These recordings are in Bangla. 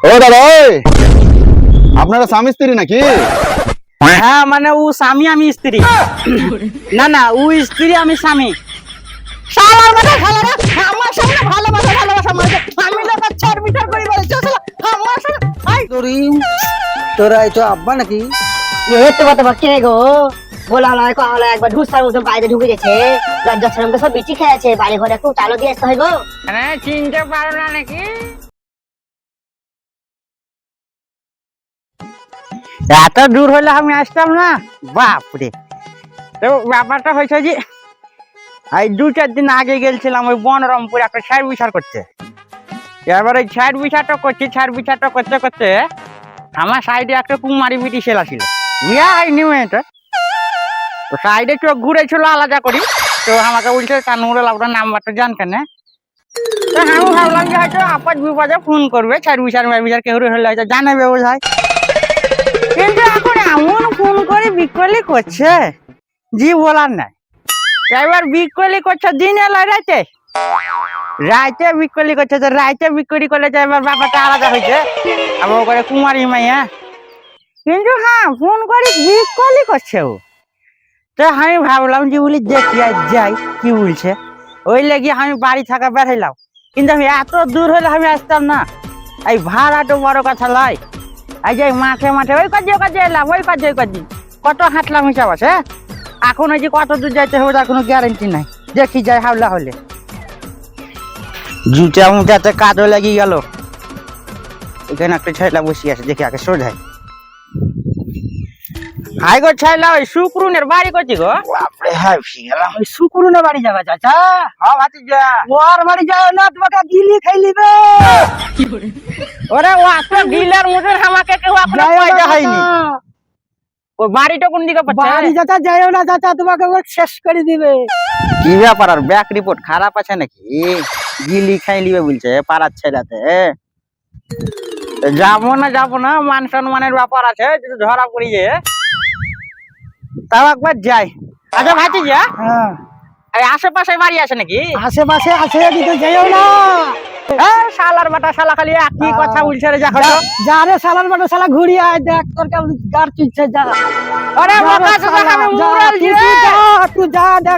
ও দাদা আপনারা স্বামী স্ত্রী নাকি? হ্যাঁ মানে ও স্বামী আমি স্ত্রী। না না ও স্ত্রী আমি স্বামী। শালার মানে শালারা! আমার সামনে ভালোবাসা ভালোবাসা মানে আমি লোক চার মিটার করে বলেছে আমার সামনে আই তোরি তোরা এই তো আব্বা নাকি? এতে গো? বলা হলো একবার ঢুসার মতো বাইরে ঢুকে গেছে। লজ্জা শরমকে সব বিচি খেয়েছে। বাড়ি ঘরে একটু চালো দিয়ে আসতে হয় গো। হ্যাঁ চিনতে পারো না নাকি? এত দূর হলে আমি আসতাম না? বাপরে। তো ব্যাপারটা হয়েছে যে, এই দু চার দিন আগে গেছিলাম ওই বনরমপুর একটা ছাড় বিচার করতে। এবার ওই ছাড় বিচারটা করছি ছাড় বিচারটা করতে করতে আমার সাইডে একটা কুমারী বিটি ছেলা ছিল বিয়া হয়নি মেয়েটা তো সাইডে চোখ ঘুরেছিল আলাদা করি, তো আমাকে বলছে কানুরে আপনার নাম্বারটা জান কেন? আমি ভাবলাম যে হয়তো আপদ বিপদে ফোন করবে ছাড় বিচার মার বিচার কেউ হলে হয়তো জানাবে বোঝায় এমন ফোন করে বিকলি করছে? জি বলার নাই। এবার বিকলি করছে, দিনে রাতে রাইতে। বিকলি করছে তো রাইতে বিকলি করলে এবার ব্যাপারটা আলাদা হয়েছে। আবার করে কুমারী মাইয়া কিন্তু হ্যাঁ ফোন করে বিকলি করছে ও। তো আমি ভাবলাম যে বলি, দেখি আর যাই, কি বলছে। ওই লেগে আমি বাড়ি থাকা বেড়াইলাম কিন্তু আমি এত দূর হলে আমি আসতাম না। এই ভাড়াটা বড় কথা লয়। এই যে মাঠে মাঠে, ওই কাজে কাজে এলাম, ওই কাজে ওই কাজে কত হাঁটলাম হিসাব আছে এখন ওই যে কত দূর যাইতে হবে তার কোনো গ্যারেন্টি নাই। দেখি যাই হাওলা হলে। জুতা মুটাতে কাদো লেগে গেল। এখানে একটা ছেলে বসে আছে, দেখি আগে সোজাই হাই গো ছেলে ওই সুক্রুনের বাড়ি করছি গো। বাপরে হ্যাঁ গেলাম ওই সুকুরুনে বাড়ি যাবে চাচা। হ্যাঁ ভাতি যা ওর বাড়ি যাও না তোমাকে গিলি খাই লিবে ওরে ও আসলে ডিলার মতন আমাকে কেউ আপনার পয়সা চাচা। ওই বাড়িটা কোন দিকে বাড়ি পড়ছে চাচা যাইও না চাচা তোমাকে ওর শেষ করে দিবে। কি ব্যাপার আর ব্যাক রিপোর্ট খারাপ আছে নাকি? গিলি খাই লিবে বলছে পাড়ার ছেলেতে যাব না যাব না মান সম্মানের ব্যাপার আছে যদি ধরা পড়ি যে। তাও একবার যাই। আচ্ছা ভাতি যা। হ্যাঁ। আশেপাশে বাড়ি আছে নাকি? আশেপাশে আছে কিন্তু যাইও না। এই শালার বাটা শালা খালি একই কথা বলছে রে যা হলো যা রে সালার বাটা সালা ঘুরি আয় দেখ তোর কেমন গার চিনছে যা। আরে বাবা শালা, আমি মুরাল তুই যা, তো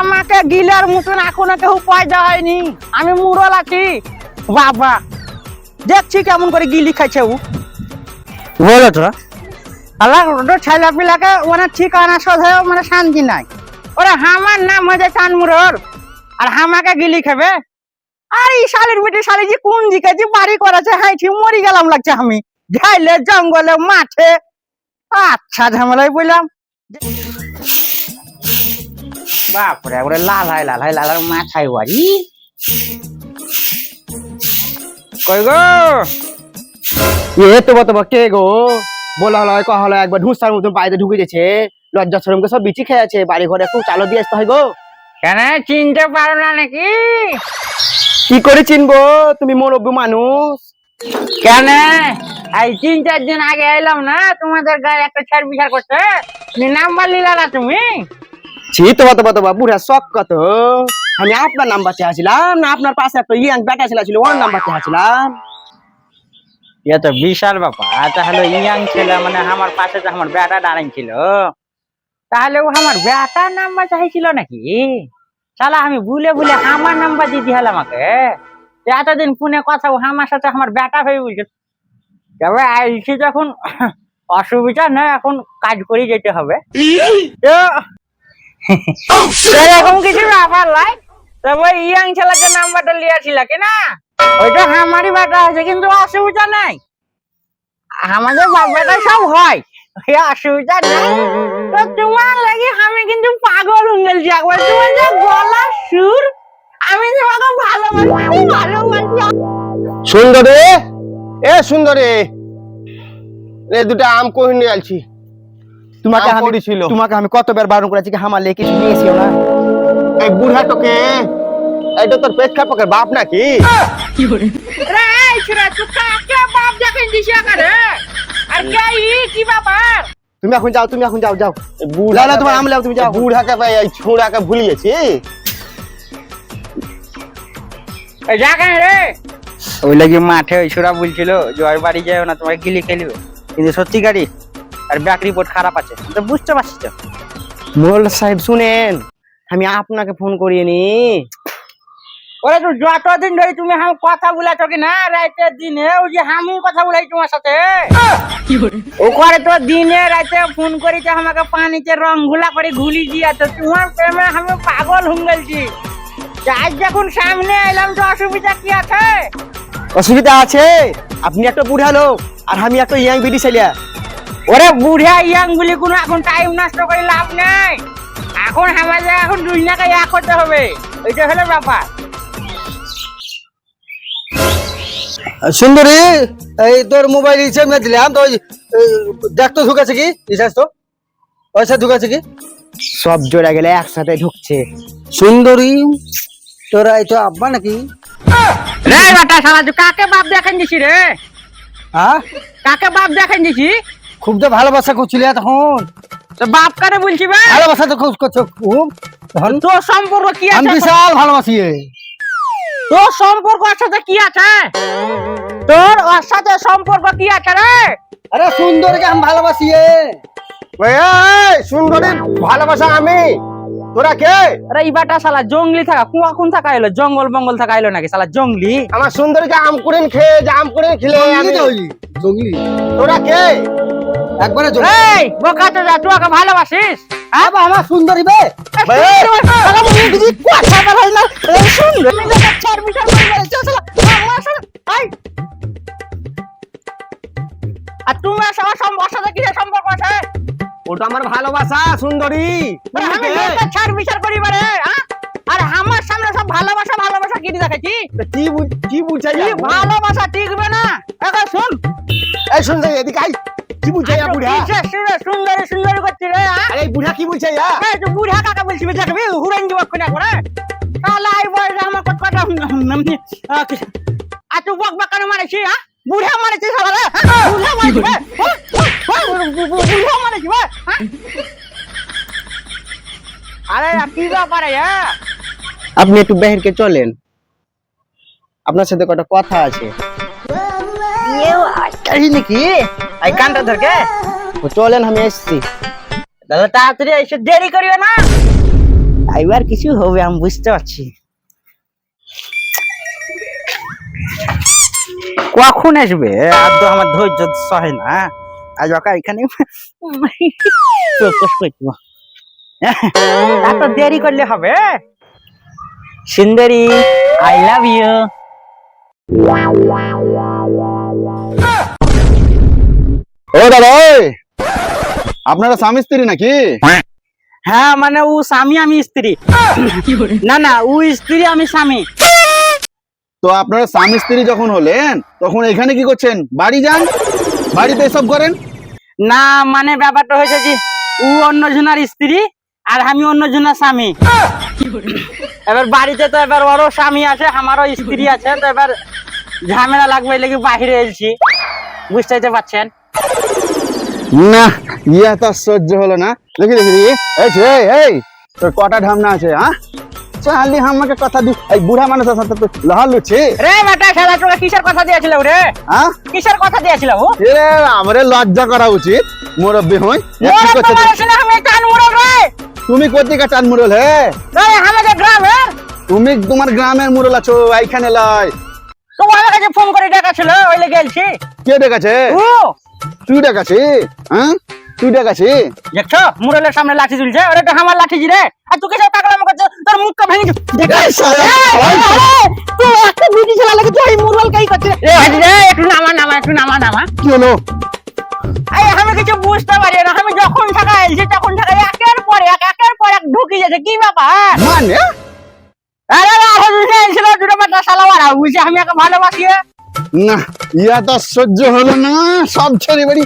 আমাকে গিলার মতন এখনও কেউ পয়দা হয়নি। আমি মুরল আছি। বাবা দেখছি কেমন করে গিলি খাইছে ও। বলো তো। আল্লাহ ছেলে পিলাকে ওরা ঠিকানা সোধাও মানে শান্তি নাই। ওরে আমার নাম হয়েছে চান মুরল আর আমাকে গিলি খাবে। আর এই শালের বেটে শালি যে কোন দিকে যে বাড়ি করেছে হাইছি মরি গেলাম লাগছে আমি। ঝাইলে জঙ্গলে, মাঠে। আচ্ছা ঝামেলায় বললাম বাপরে, ওরে লাল হয় লাল হয় লাল মাথায় বাড়ি কই গো? এ তো বত কে গো? বলা হলো কয়া হলো একবার ঢুসার মতন বাইরে ঢুকে গেছে। লজ্জা শরমকে সব বিচি খেয়েছে। বাড়ি ঘরে একটু চালো দিয়ে আসতে হয় গো। কেন? চিনতে পারো না নাকি? কি করে চিনবো? তুমি মুরব্বী মানুষ। কেন? এই তিন চার দিন আগে এলাম না তোমাদের গায়ে একটা ছাড় বিচার করতে? নাম্বার নিলা না তুমি? ছি তো বত বত বুড়া শখ কত? আমি আপনার নাম্বার চেয়েছিলাম না আপনার পাশে একটা ইয়াং বেটা ছেলে ছিল ওর নাম্বার চেয়েছিলাম এ তো বিশাল ব্যাপার। তাহলে ইয়াং ছেলে মানে আমার পাশে তো আমার বেটা দাঁড়াই ছিল তাহলে ও আমার বেটার নাম্বার চাইছিল নাকি? শালা আমি ভুলে ভুলে আমার নাম্বার দিতে হল আমাকে। এতদিন ফোনে কথা ও আমার সাথে আমার বেটা হয়ে বলছে। তবে আইসি যখন অসুবিধা নয় এখন কাজ করে যেতে হবে। এরকম কিছু ব্যাপার নাই তবে ইয়াং ছেলেকে নাম্বারটা লিয়াছিল কি না? ওইটা আমারই বেটা আছে কিন্তু অসুবিধা নাই। আমাদের বাবাটা সব হয়। ওই অসুবিধা নেই। তো তোমার লাগে আমি কিন্তু পাগল হয়ে গেছি একবার। তোমার যে গলা সুর আমি তোমাকে ভালোবাসি ভালোবাসি। সুন্দরী? এ সুন্দরী। এ দুটা আম কই নিয়ে আলছি তোমাকে আম পড়েছিল। তোমাকে আমি কতবার বারণ করেছি কি হামার লেগে কিছু নিয়ে না? এই বুড়া তোকে এইটা তোর প্রেক্ষাপকের বাপ নাকি? তুমি এখন যাও তুমি এখন যাও যাও। বুড়া তোমার আম তুমি যাও। বুড়াকে পাই এই ছোড়াকে ভুলিয়েছি এই। জাগেন ওই লাগি মাঠে ওই ছোড়া বলছিল যে ওর বাড়ি যাও না তোমার গিলি খেলবে কিন্তু সত্যিকারই আর ব্যাক রিপোর্ট খারাপ আছে। তো বুঝতে পারছি তো? মোল সাহেব শুনেন আমি আপনাকে ফোন করিয়ে নি ওরে তো যতদিন ধরে তুমি হাম কথা বলেছ কি না রাতের দিনে ওই যে আমি কথা বলাই তোমার সাথে। ওখানে তো দিনে রাতে ফোন করেছে আমাকে পানিতে রং ঘুলা করে ঘুলি দিয়েছে তোমার প্রেমে আমি পাগল হুম গেলছি আজ যখন সামনে এলাম তো অসুবিধা কি আছে? অসুবিধা আছে? আপনি একটা বুড়া লোক আর আমি একটা ইয়াং বিডি ছেলিয়া ওরে বুড়া ইয়াং বলে কোনো এখন টাইম নষ্ট করে লাভ নাই। এখন আমাদের এখন দুই দুনিয়াকে এক করতে হবে। এটা হলো ব্যাপার। সুন্দরী এই তোর মোবাইল ইচ্ছে আমি দিলাম তো ওই, এই, ঢুকেছে কি? রিচার্জ তো। পয়সা ঢুকেছে কি? সব জোড়া গেলে একসাথে ঢুকছে। সুন্দরী তোরা এই তো আব্বা নাকি? রে বেটা শালা কাকে বাপ দেখেন দিছি রে? হ্যাঁ? কাকে বাপ দেখেন দিছি? খুব তো ভালোবাসা করছিলে তখন। তো বাপ কারে বলছি ভালোবাসা তো খুব করছ খুব। তখন তোর সম্পর্ক কি আমি বিশাল ভালোবাসি। তোর সম্পর্ক ওর সাথে কি আছে? তোর ওর সাথে সম্পর্ক কি আছে রে? আরে সুন্দরীকে আমি ভালোবাসি এ। সুন্দরী ভালোবাসা আমি। তোরা কে? আরে এই বাটা শালা জঙ্গলি থাকা কুয়া কোন থাকা এলো জঙ্গল বঙ্গল থাকা এলো নাকি শালা জঙ্গলি? আমার সুন্দরীকে আম কুড়িন খেয়ে জাম কুড়িন খেলে আমি জঙ্গলি। তোরা কে? একবারে জঙ্গলি। এই বোকা তো যা তুই ভালোবাসিস? হ্যাঁ? আমার সুন্দরী বে। ওটা আমার ভালোবাসা সুন্দরী আরে আমি ছাড় বিচার করি বারে হ্যাঁ? আর আমার সামনে সব ভালোবাসা ভালোবাসা কি দেখেছি কি কি বুঝাই ভালোবাসা টিকবে না এখন শুন এই সুন্দরী এদিকে আই কি বুড়া সুন্দরী সুন্দরী করছি রে হ্যাঁ? আরে বুড়া কি বুঝাই এই তুই বুড়া কাকা বলছি দেখবি হুরেন দিব কোনা করে তাহলে এই বয়সে আমার কত কথা আর তুই বক বক মারেছি হ্যাঁ বুড়া মারেছি সালা হ্যাঁ? বুড়া মারেছি বে? হ্যাঁ? হ্যাঁ? বুড়া মারেছি বে? হ্যাঁ? আরে কি ব্যাপারে হ্যাঁ আপনি একটু বাহিরকে চলেন। আপনার সাথে কটা কথা আছে। এই নাকি? এই কানটা ধরকে চলেন আমি এসছি। দাদা তাড়াতাড়ি এসে দেরি করিও না। এবার কিছু হবে আমি বুঝতে পারছি। কখন আসবে? আর তো আমার ধৈর্য সহে না। আজ ওকা এখানে চোখ করব এত দেরি করলে হবে। সুন্দরী আই লাভ ইউ ও দাদা আপনারা স্বামী স্ত্রী নাকি? হ্যাঁ মানে ও স্বামী আমি স্ত্রী। না না ও স্ত্রী আমি স্বামী। তো আপনারা স্বামী স্ত্রী যখন হলেন তখন এখানে কি করছেন? বাড়ি যান? বাড়িতে এসব করেন? না মানে ব্যাপারটা হয়েছে যে ও অন্য জনের স্ত্রী আর আমি অন্য জনের স্বামী। এবার বাড়িতে তো এবার ওরও স্বামী আছে আমারও স্ত্রী আছে তো এবার ঝামেলা লাগবে লেগে বাহিরে এসেছি। বুঝতেই তো পারছেন? না ইয়া তো সহ্য হলো না। দেখি দেখি। এই এই এই তোর কটা ঢামনা আছে হ্যাঁ? চালি আমাকে কথা দি। এই বুড়া মানুষের সাথে রে বেটা খেলা তোরা কিসের কথা দিয়েছিল রে? হ্যাঁ? কিসের কথা দিয়েছিল এ আমারে লজ্জা করা উচিত মুরব্বী হই। কি মোরা করছে তোমার আমি কান রে। তুমি কোথেকে চাঁদ মুরল হে? আমাদের গ্রামে তুমি তোমার গ্রামের মুরল আছো এইখানে লয় তো আমার কাছে ফোন করে ডেকেছিল ওই লেগে গেছি কে ডেকেছে ও! তুই ডেকাছি হ্যাঁ? তুই ডেকাছি দেখছ? মুরলের সামনে লাঠি তুলছে ওরে তো আমার লাঠি রে। আর তুই কেসব পাগলাম করছে তোর মুখটা ভেঙে তুই একটা বিটি ছেলে লাগে তুই মুরল কাই করছিস রে হাজি রে একটু নামা নামা একটু নামা নামা। কি হলো? আমি কিছু বুঝতে পারি না আমি যখন থাকা এলছি তখন থাকা একের পর এক একের পর এক ঢুকি যাচ্ছে কি ব্যাপার মানে আরে বুঝে এসেছিল দুটো বাচ্চা শালা ওরা বুঝে আমি একে ভালোবাসি না ইয়া তো সহ্য হলো না সব ছেড়ে বাড়ি